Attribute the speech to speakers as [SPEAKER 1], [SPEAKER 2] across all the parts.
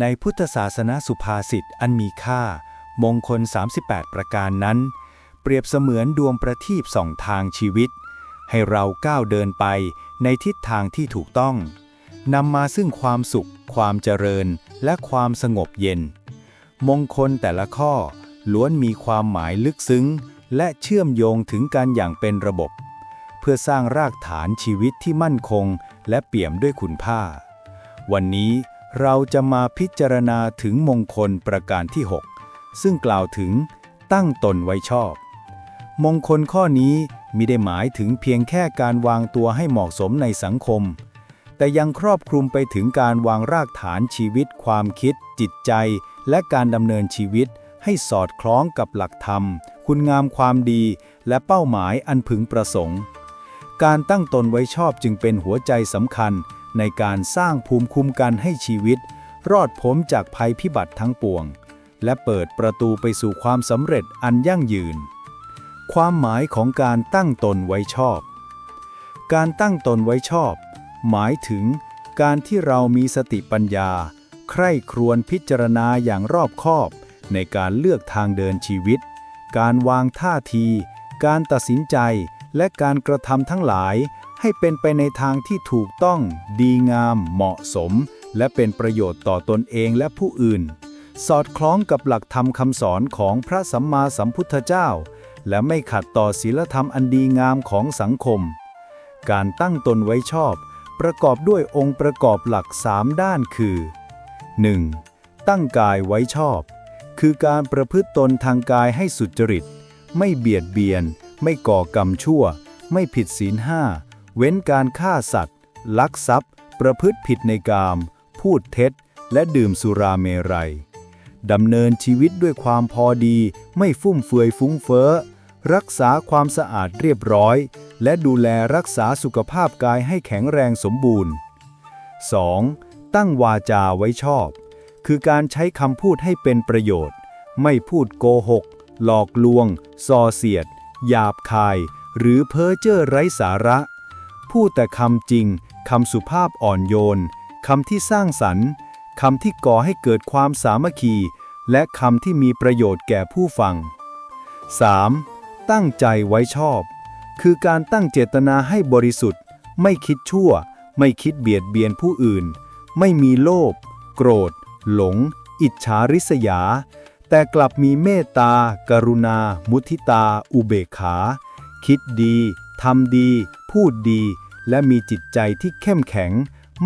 [SPEAKER 1] ในพุทธศาสนาสุภาษิตอันมีค่า มงคล 38 ประการนั้น เปรียบเสมือนดวงประทีปส่องทางชีวิต ให้เราก้าวเดินไปในทิศทางที่ถูกต้องนำมาซึ่งความสุข ความเจริญ และความสงบเย็น มงคลแต่ละข้อล้วนมีความหมายลึกซึ้ง และเชื่อมโยงถึงกันอย่างเป็นระบบ เพื่อสร้างรากฐานชีวิตที่มั่นคง และเปี่ยมด้วยคุณค่า วันนี้ เราจะมาพิจารณาถึงมงคลประการที่ 6 ซึ่งกล่าวถึงตั้งตนไว้ชอบ มงคลข้อนี้มิได้หมายถึงเพียงแค่การวางตัวให้เหมาะสมในสังคม แต่ยังครอบคลุมไปถึงการวางรากฐานชีวิต ความคิด จิตใจ และการดำเนินชีวิต ให้สอดคล้องกับหลักธรรม คุณงามความดี และเป้าหมายอันพึงประสงค์ การตั้งตนไว้ชอบจึงเป็นหัวใจสำคัญ ในการสร้างภูมิคุ้มกันให้ชีวิต รอดพ้นจากภัยพิบัติทั้งปวง และเปิดประตูไปสู่ความสำเร็จอันยั่งยืน ความหมายของการตั้งตนไว้ชอบ การตั้งตนไว้ชอบ หมายถึงการที่เรามีสติปัญญา ใคร่ครวญพิจารณาอย่างรอบคอบ ในการเลือกทางเดินชีวิต การวางท่าที การตัดสินใจและการกระทำทั้งหลาย ให้เป็นไปในทางที่ถูกต้อง ดีงาม เหมาะสม และเป็นประโยชน์ต่อตนเองและผู้อื่น สอดคล้องกับหลักธรรมคำสอนของพระสัมมาสัมพุทธเจ้า และไม่ขัดต่อศีลธรรมอันดีงามของสังคม การตั้งตนไว้ชอบ ประกอบด้วยองค์ประกอบหลักสามด้านคือ 1. ตั้งกายไว้ชอบ คือการประพฤติตนทางกายให้สุจริต ไม่เบียดเบียน ไม่ก่อกรรมชั่ว ไม่ผิดศีลห้า เว้นการฆ่าสัตว์ ลักทรัพย์ ประพฤติผิดในกาม พูดเท็จ และดื่มสุราเมรัยดำเนินชีวิตด้วยความพอดี ไม่ฟุ่มเฟือยฟุ้งเฟ้อ รักษาความสะอาดเรียบร้อย และดูแลรักษาสุขภาพกายให้แข็งแรงสมบูรณ์ 2. ตั้งวาจาไว้ชอบ คือการใช้คำพูดให้เป็นประโยชน์ ไม่พูดโกหก หลอกลวง ส่อเสียด หยาบคาย หรือเพ้อเจ้อไร้สาระ พูดแต่คำจริง คำสุภาพอ่อนโยน คำที่สร้างสรรค์ คำที่ก่อให้เกิดความสามัคคี และคำที่มีประโยชน์แก่ผู้ฟัง 3. ตั้งใจไว้ชอบ คือการตั้งเจตนาให้บริสุทธิ์ ไม่คิดชั่ว ไม่คิดเบียดเบียนผู้อื่น ไม่มีโลภ โกรธ หลง อิจฉาริษยา แต่กลับมีเมตตา กรุณา มุทิตา อุเบกขา คิดดี ทำดี พูดดี และมีจิตใจที่เข้มแข็ง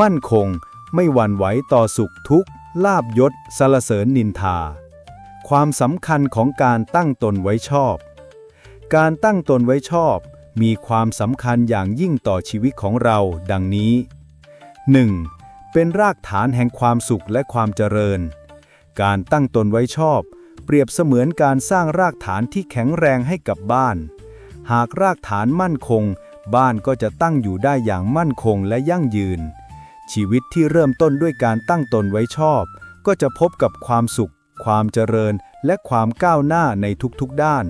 [SPEAKER 1] มั่นคง ไม่หวั่นไหวต่อสุขทุกข์ ลาบยศสรรเสริญนินทา ความสำคัญของการตั้งตนไว้ชอบ การตั้งตนไว้ชอบ มีความสำคัญอย่างยิ่งต่อชีวิตของเราดังนี้ 1. เป็นรากฐานแห่งความสุขและความเจริญ การตั้งตนไว้ชอบ เปรียบเสมือนการสร้างรากฐานที่แข็งแรงให้กับบ้าน หากรากฐานมั่นคง บ้านก็จะตั้งอยู่ได้อย่างมั่นคงและยั่งยืน ชีวิตที่เริ่มต้นด้วยการตั้งตนไว้ชอบ ก็จะพบกับความสุข ความเจริญ และความก้าวหน้าในทุกๆด้าน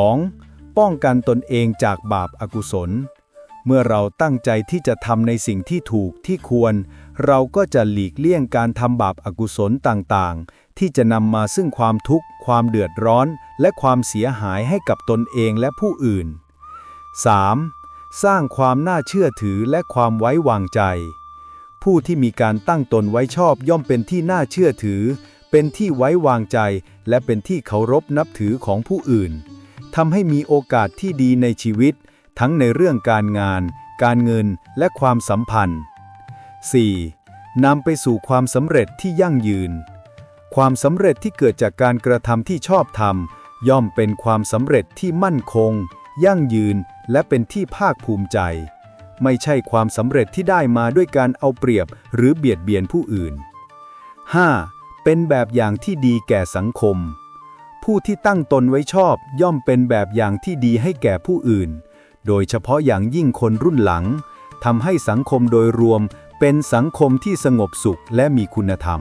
[SPEAKER 1] 2. ป้องกันตนเองจากบาปอากุศล เมื่อเราตั้งใจที่จะทำในสิ่งที่ถูกที่ควร เราก็จะหลีกเลี่ยงการทำบาปอากุศลต่างๆ ที่จะนำมาซึ่งความทุกข์ ความเดือดร้อน และความเสียหายให้กับตนเองและผู้อื่น 3. สร้างความน่าเชื่อถือและความไว้วางใจ ผู้ที่มีการตั้งตนไว้ชอบย่อมเป็นที่น่าเชื่อถือ เป็นที่ไว้วางใจ และเป็นที่เคารพนับถือของผู้อื่นทำให้มีโอกาสที่ดีในชีวิต ทั้งในเรื่องการงาน การเงินและความสัมพันธ์ 4. นำไปสู่ความสำเร็จที่ยั่งยืน ความสำเร็จที่เกิดจากการกระทำที่ชอบธรรมย่อมเป็นความสำเร็จที่มั่นคง ยั่งยืน และเป็นที่ภาคภูมิใจ ไม่ใช่ความสำเร็จที่ได้มาด้วยการเอาเปรียบหรือเบียดเบียนผู้อื่น 5. เป็นแบบอย่างที่ดีแก่สังคม ผู้ที่ตั้งตนไว้ชอบย่อมเป็นแบบอย่างที่ดีให้แก่ผู้อื่น โดยเฉพาะอย่างยิ่งคนรุ่นหลังทำให้สังคมโดยรวมเป็นสังคมที่สงบสุขและมีคุณธรรม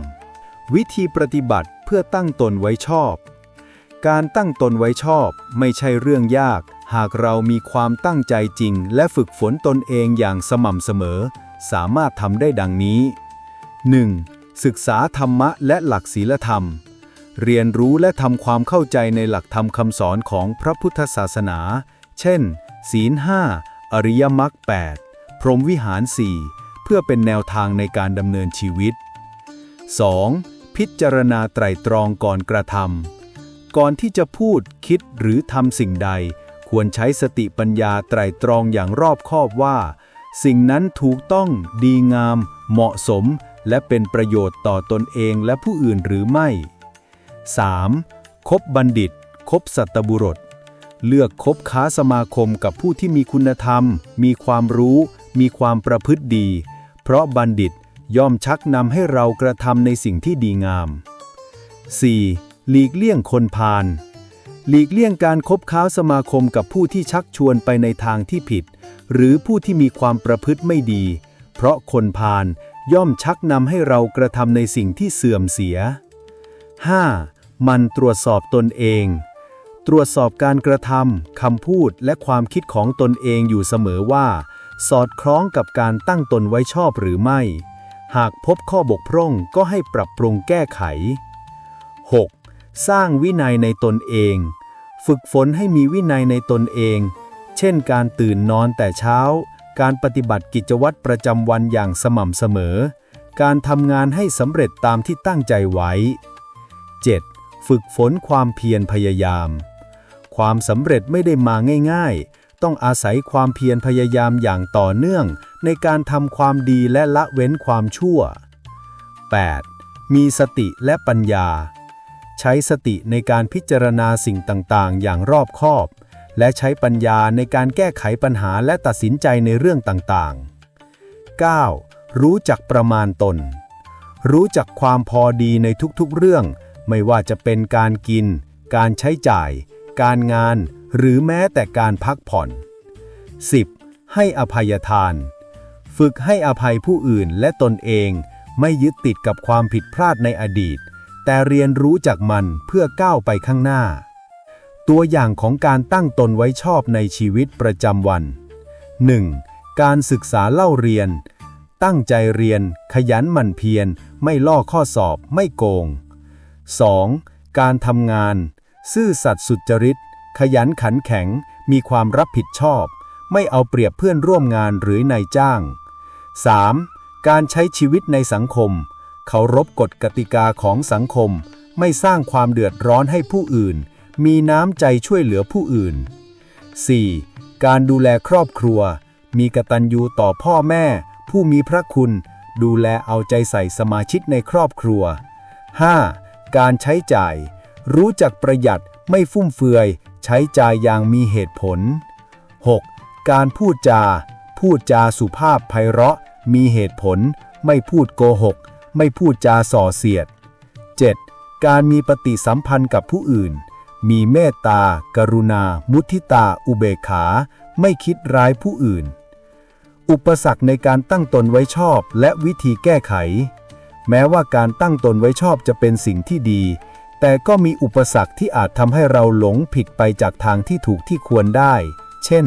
[SPEAKER 1] วิธีปฏิบัติเพื่อตั้งตนไว้ชอบ การตั้งตนไว้ชอบไม่ใช่เรื่องยาก หากเรามีความตั้งใจจริง และฝึกฝนตนเองอย่างสม่ำเสมอ สามารถทำได้ดังนี้ 1. ศึกษาธรรมะและหลักศีลธรรม เรียนรู้และทำความเข้าใจในหลักธรรมคำสอนของพระพุทธศาสนา เช่น ศีลห้าอริยมรรค8พรหมวิหาร 4 เพื่อเป็นแนวทางในการดำเนินชีวิต 2. พิจารณาไตรตรองก่อนกระทำก่อนที่จะพูดคิดหรือทำสิ่งใด ควรใช้สติปัญญาไตร่ตรองอย่างรอบคอบว่า สิ่งนั้นถูกต้องดีงาม เหมาะสม และเป็นประโยชน์ต่อตนเองและผู้อื่นหรือไม่ 3. คบบัณฑิต คบสัตบุรุษ เลือกคบค้าสมาคมกับผู้ที่มีคุณธรรม มีความรู้ มีความประพฤติดี เพราะบัณฑิตย่อมชักนำให้เรากระทำในสิ่งที่ดีงาม 4. หลีกเลี่ยงคนพาล หลีกเลี่ยงการคบค้าสมาคมกับผู้ที่ชักชวนไปในทางที่ผิด หรือผู้ที่มีความประพฤติไม่ดี เพราะคนพาลย่อมชักนำให้เรากระทำในสิ่งที่เสื่อมเสีย 5. มันตรวจสอบตนเอง ตรวจสอบการกระทำคำพูดและความคิดของตนเองอยู่เสมอว่า สอดคล้องกับการตั้งตนไว้ชอบหรือไม่ หากพบข้อบกพร่องก็ให้ปรับปรุงแก้ไข สร้างวินัยในตนเอง ฝึกฝนให้มีวินัยในตนเอง เช่นการตื่นนอนแต่เช้า การปฏิบัติกิจวัตรประจำวันอย่างสม่ำเสมอ การทำงานให้สำเร็จตามที่ตั้งใจไว้ 7. ฝึกฝนความเพียรพยายาม ความสำเร็จไม่ได้มาง่ายๆ ต้องอาศัยความเพียรพยายามอย่างต่อเนื่อง ในการทำความดีและละเว้นความชั่ว 8. มีสติและปัญญา ใช้สติในการพิจารณาสิ่งต่าง ๆ อย่างรอบคอบ และใช้ปัญญาในการแก้ไขปัญหาและตัดสินใจในเรื่องต่างๆ 9. รู้จักประมาณตน รู้จักความพอดีในทุกๆเรื่อง ไม่ว่าจะเป็นการกิน การใช้จ่าย การงาน หรือแม้แต่การพักผ่อน 10. ให้อภัยทาน ฝึกให้อภัยผู้อื่นและตนเอง ไม่ยึดติดกับความผิดพลาดในอดีต แต่เรียนรู้จากมันเพื่อก้าวไปข้างหน้า ตัวอย่างของการตั้งตนไว้ชอบในชีวิตประจำวัน 1. การศึกษาเล่าเรียน ตั้งใจเรียน ขยันหมั่นเพียร ไม่ล่อข้อสอบ ไม่โกง 2. การทำงาน ซื่อสัตย์สุจริต ขยันขันแข็ง มีความรับผิดชอบ ไม่เอาเปรียบเพื่อนร่วมงานหรือนายจ้าง 3. การใช้ชีวิตในสังคม เคารพกฎกติกาของสังคม ไม่สร้างความเดือดร้อนให้ผู้อื่น มีน้ำใจช่วยเหลือผู้อื่น 4. การดูแลครอบครัว มีกตัญญูต่อพ่อแม่ ผู้มีพระคุณ ดูแลเอาใจใส่สมาชิกในครอบครัว 5. การใช้จ่าย รู้จักประหยัดไม่ฟุ่มเฟือย ใช้จ่ายอย่างมีเหตุผล 6. การพูดจา พูดจาสุภาพไพเราะ มีเหตุผล ไม่พูดโกหก ไม่พูดจาส่อเสียด 7. การมีปฏิสัมพันธ์กับผู้อื่น มีเมตตา กรุณา มุทิตา อุเบกขา ไม่คิดร้ายผู้อื่น อุปสรรคในการตั้งตนไว้ชอบและวิธีแก้ไข แม้ว่าการตั้งตนไว้ชอบจะเป็นสิ่งที่ดี แต่ก็มีอุปสรรคที่อาจทำให้เราหลงผิดไปจากทางที่ถูกที่ควรได้ เช่น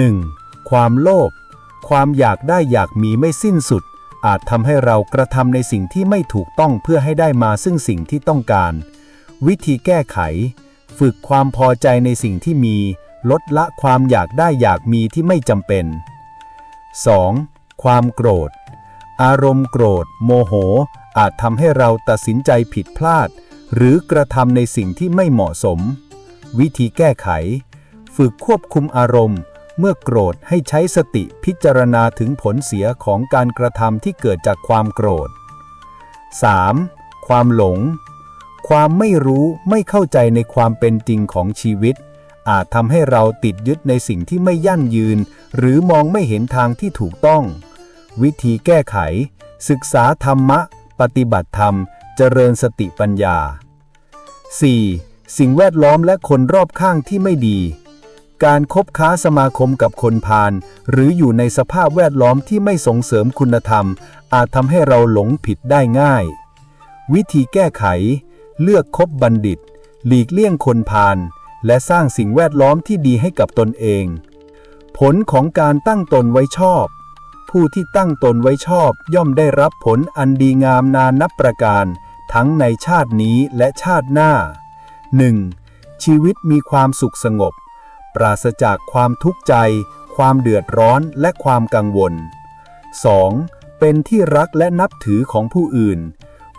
[SPEAKER 1] 1. ความโลภความอยากได้อยากมีไม่สิ้นสุด อาจทำให้เรากระทำในสิ่งที่ไม่ถูกต้องเพื่อให้ได้มาซึ่งสิ่งที่ต้องการ วิธีแก้ไข ฝึกความพอใจในสิ่งที่มี ลดละความอยากได้อยากมีที่ไม่จำเป็น 2. ความโกรธ อารมณ์โกรธ โมโห อาจทำให้เราตัดสินใจผิดพลาด หรือกระทำในสิ่งที่ไม่เหมาะสม วิธีแก้ไข ฝึกควบคุมอารมณ์ เมื่อโกรธให้ใช้สติพิจารณาถึงผลเสียของการกระทำที่เกิดจากความโกรธ 3. ความหลง ความไม่รู้ไม่เข้าใจในความเป็นจริงของชีวิต อาจทำให้เราติดยึดในสิ่งที่ไม่ยั่งยืน หรือมองไม่เห็นทางที่ถูกต้อง วิธีแก้ไข ศึกษาธรรมะ ปฏิบัติธรรม เจริญสติปัญญา 4. สิ่งแวดล้อมและคนรอบข้างที่ไม่ดี การคบค้าสมาคมกับคนพาลหรืออยู่ในสภาพแวดล้อมที่ไม่ส่งเสริมคุณธรรม อาจทำให้เราหลงผิดได้ง่าย วิธีแก้ไข เลือกคบบัณฑิต หลีกเลี่ยงคนพาลและสร้างสิ่งแวดล้อมที่ดีให้กับตนเอง ผลของการตั้งตนไว้ชอบ
[SPEAKER 2] ผู้ที่ตั้งตนไว้ชอบย่อมได้รับผลอันดีงามนานับประการ ทั้งในชาตินี้และชาติหน้า 1. ชีวิตมีความสุขสงบ ปราศจากความทุกข์ใจ ความเดือดร้อนและความกังวล 2. เป็นที่รักและนับถือของผู้อื่น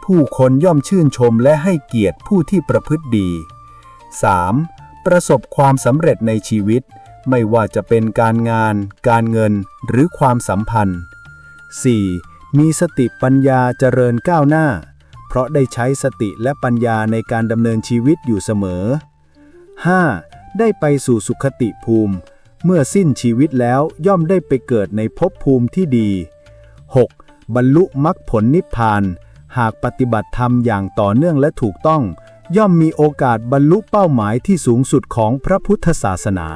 [SPEAKER 2] ผู้คนย่อมชื่นชมและให้เกียรติผู้ที่ประพฤติดี 3. ประสบความสำเร็จในชีวิต ไม่ว่าจะเป็นการงาน การเงิน หรือความสัมพันธ์ 4. มีสติปัญญาเจริญก้าวหน้า เพราะได้ใช้สติและปัญญาในการดำเนินชีวิตอยู่เสมอ 5. ได้ไปสู่สุขติภูมิ เมื่อสิ้นชีวิตแล้วย่อมได้ไปเกิดในภพภูมิที่ดี 6. บรรลุมรรคผลนิพพาน หากปฏิบัติธรรมอย่างต่อเนื่องและถูกต้อง ย่อมมีโอกาสบรรลุเป้าหมายที่สูงสุดของพระพุทธศาสนา